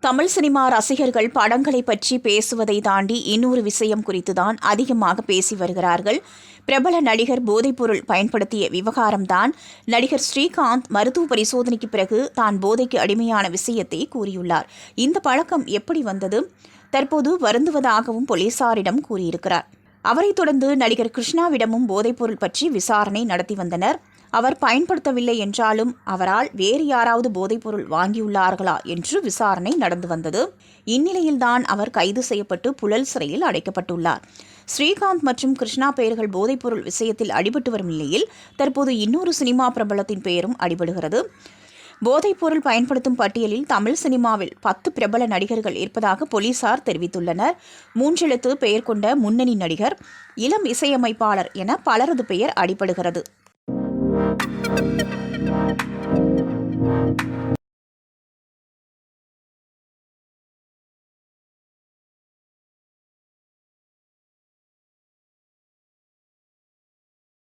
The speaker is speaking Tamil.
தமிழ் சினிமா ரசிகர்கள் படங்களை பற்றி பேசுவதை தாண்டி இன்னொரு விஷயம் குறித்துதான் அதிகமாக பேசி வருகிறார்கள். பிரபல நடிகர் போதைப்பொருள் பயன்படுத்திய விவகாரம்தான். நடிகர் ஸ்ரீகாந்த் மருத்துவ பரிசோதனைக்கு பிறகு தான் போதைக்கு அடிமையான விஷயத்தை கூறியுள்ளார். இந்த பழக்கம் எப்படி வந்தது? தற்போது வருந்துவதாகவும் போலீசாரிடம் கூறியிருக்கிறார். அவரைத் தொடர்ந்து நடிகர் கிருஷ்ணாவிடமும் போதைப்பொருள் பற்றி விசாரணை நடத்தி வந்தனர். அவர் பயன்படுத்தவில்லை என்றாலும் அவரால் வேறு யாராவது போதைப்பொருள் வாங்கியுள்ளார்களா என்று விசாரணை நடந்து வந்தது. இந்நிலையில்தான் அவர் கைது செய்யப்பட்டு புழல் சிறையில் அடைக்கப்பட்டுள்ளார். ஸ்ரீகாந்த் மற்றும் கிருஷ்ணா பெயர்கள் போதைப்பொருள் விஷயத்தில் அடிபட்டு வரும் நிலையில் தற்போது இன்னொரு சினிமா பிரபலத்தின் பெயரும் அடிபடுகிறது. போதைப்பொருள் பயன்படுத்தும் பட்டியலில் தமிழ் சினிமாவில் பத்து பிரபல நடிகர்கள் இருப்பதாக போலீசார் தெரிவித்துள்ளனர். மூன்றெழுத்து பெயர் கொண்ட முன்னணி நடிகர் இளம் இசையமைப்பாளர் என பலரது பெயர் அடிபடுகிறது. thank you